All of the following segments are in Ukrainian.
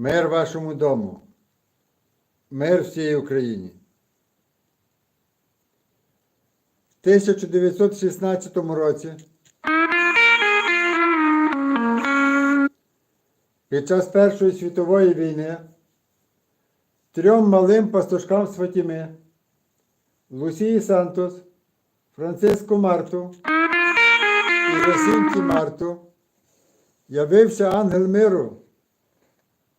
Мир вашому дому. Мир всій Україні. В 1916 році під час Першої світової війни трьом малим пастушкам з Фатіми Лусії Сантос, Франциску Марту і Росинці Марту явився ангел миру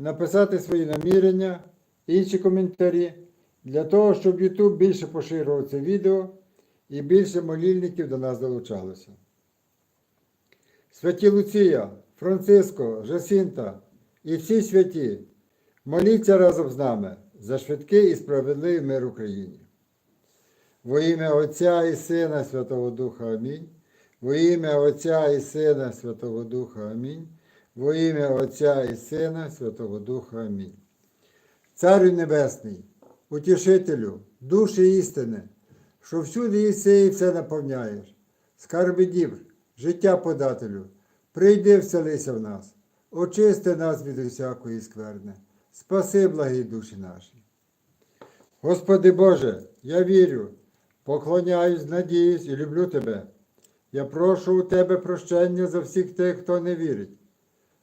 написати свої намірення, інші коментарі, для того, щоб YouTube більше поширював це відео і більше молільників до нас долучалося. Святі Луція, Франциско, Жасінта і всі святі, моліться разом з нами за швидкий і справедливий мир Україні. Во ім'я Отця і Сина Святого Духа Амінь. Во ім'я Отця і Сина Святого Духа Амінь. Во ім'я Отця і Сина Святого Духа Амінь. Царю Небесний, утішителю, душі істини, що всюди єси і все наповняєш, скарби дів, життя подателю, прийди вселися в нас, очисти нас від усякої скверни, спаси благі душі наші. Господи Боже, я вірю, поклоняюсь, надіюсь і люблю Тебе. Я прошу у Тебе прощення за всіх тих, хто не вірить,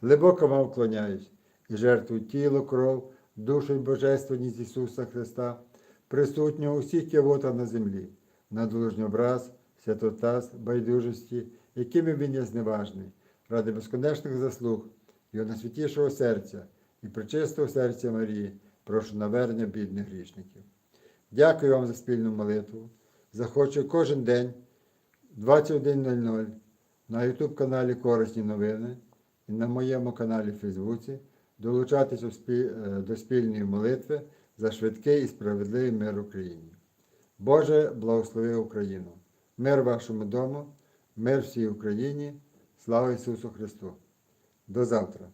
глибоко вам вклоняюсь і жертвую тіло, кров, душу і божественність Ісуса Христа, присутнього у всіх кивотах на землі, на долужній образ, святотаз, байдужості, якими він є зневажний, ради безконечних заслуг, його найсвятішого серця і причистого серця Марії, прошу навернення бідних грішників. Дякую вам за спільну молитву. Захочу кожен день 21.00 на YouTube каналі Корисні новини на моєму каналі в Фейсбуці спі- е, до спільної молитви за швидкий і справедливий мир Україні. Боже, благослови Україну! Мир вашому дому, мир всій Україні, слава Ісусу Христу! До завтра!